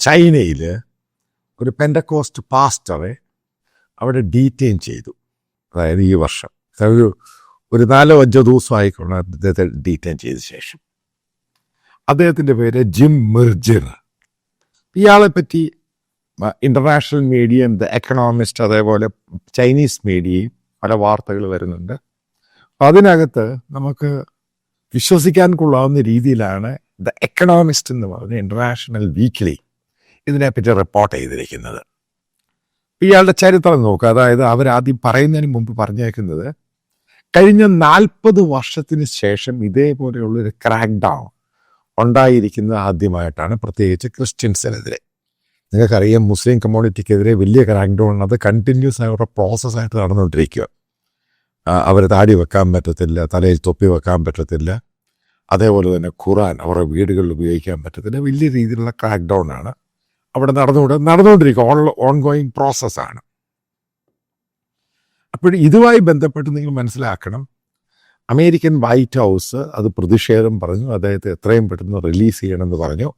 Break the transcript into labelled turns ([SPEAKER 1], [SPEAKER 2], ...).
[SPEAKER 1] ചൈനയിൽ ഒരു പെൻഡക്കോസ്റ്റ് പാസ്റ്ററെ അവിടെ ഡീറ്റെയിൻ ചെയ്തു. അതായത് ഈ വർഷം. ഒരു ഒരു നാലോ അഞ്ചോ ദിവസമായിക്കൊണ്ട് അദ്ദേഹത്തെ ഡീറ്റെയിൻ ചെയ്ത ശേഷം. അദ്ദേഹത്തിന്റെ പേര് ജിം മിർജിർ. ഇയാളെ പറ്റി ഇന്റർനാഷണൽ മീഡിയയും ദ എക്കണോമിസ്റ്റ് അതേപോലെ ചൈനീസ് മീഡിയയും പല വാർത്തകൾ വരുന്നുണ്ട്. അതിനകത്ത് നമുക്ക് വിശ്വസിക്കാൻ കൊള്ളാവുന്ന രീതിയിലാണ് ദ എക്കണോമിസ്റ്റ് എന്ന് പറഞ്ഞ ഇന്റർനാഷണൽ വീക്ക്ലി ഇതിനെപ്പറ്റി റിപ്പോർട്ട് ചെയ്തിരിക്കുന്നത്. ഇയാളുടെ ചരിത്രം നോക്കുക അതായത് അവരാദ്യം പറയുന്നതിന് മുമ്പ് പറഞ്ഞേക്കുന്നത് കഴിഞ്ഞ നാൽപ്പത് വർഷത്തിന് ശേഷം ഇതേപോലെയുള്ളൊരു ക്രാക്ക് ഡൗൺ ഉണ്ടായിരിക്കുന്നത് ആദ്യമായിട്ടാണ്. പ്രത്യേകിച്ച് ക്രിസ്ത്യൻസിനെതിരെ. നിങ്ങൾക്കറിയാം മുസ്ലിം കമ്മ്യൂണിറ്റിക്കെതിരെ വലിയ ക്രാക്ക് ഡൗൺ അത് കണ്ടിന്യൂസ് ആയ പ്രോസസ്സായിട്ട് നടന്നുകൊണ്ടിരിക്കുക. അവർ താടി വെക്കാൻ പറ്റത്തില്ല തലയിൽ തൊപ്പി വെക്കാൻ പറ്റത്തില്ല. അതേപോലെ തന്നെ ഖുറാൻ അവരുടെ വീടുകളിൽ ഉപയോഗിക്കാൻ പറ്റത്തില്ല. വലിയ രീതിയിലുള്ള ക്രാക്ക് ഡൗൺ ആണ്. അവിടെ നടന്നുകൊണ്ട് നടന്നുകൊണ്ടിരിക്കുക. ഓൺ ഓൺ ഗോയിങ് പ്രോസസ്സാണ് അപ്പോൾ ഇതുമായി ബന്ധപ്പെട്ട് നിങ്ങൾ മനസ്സിലാക്കണം. അമേരിക്കൻ വൈറ്റ് ഹൗസ് അത് പ്രതിഷേധം പറഞ്ഞു. അദ്ദേഹത്തെ എത്രയും പെട്ടെന്ന് റിലീസ് ചെയ്യണമെന്ന് പറഞ്ഞു.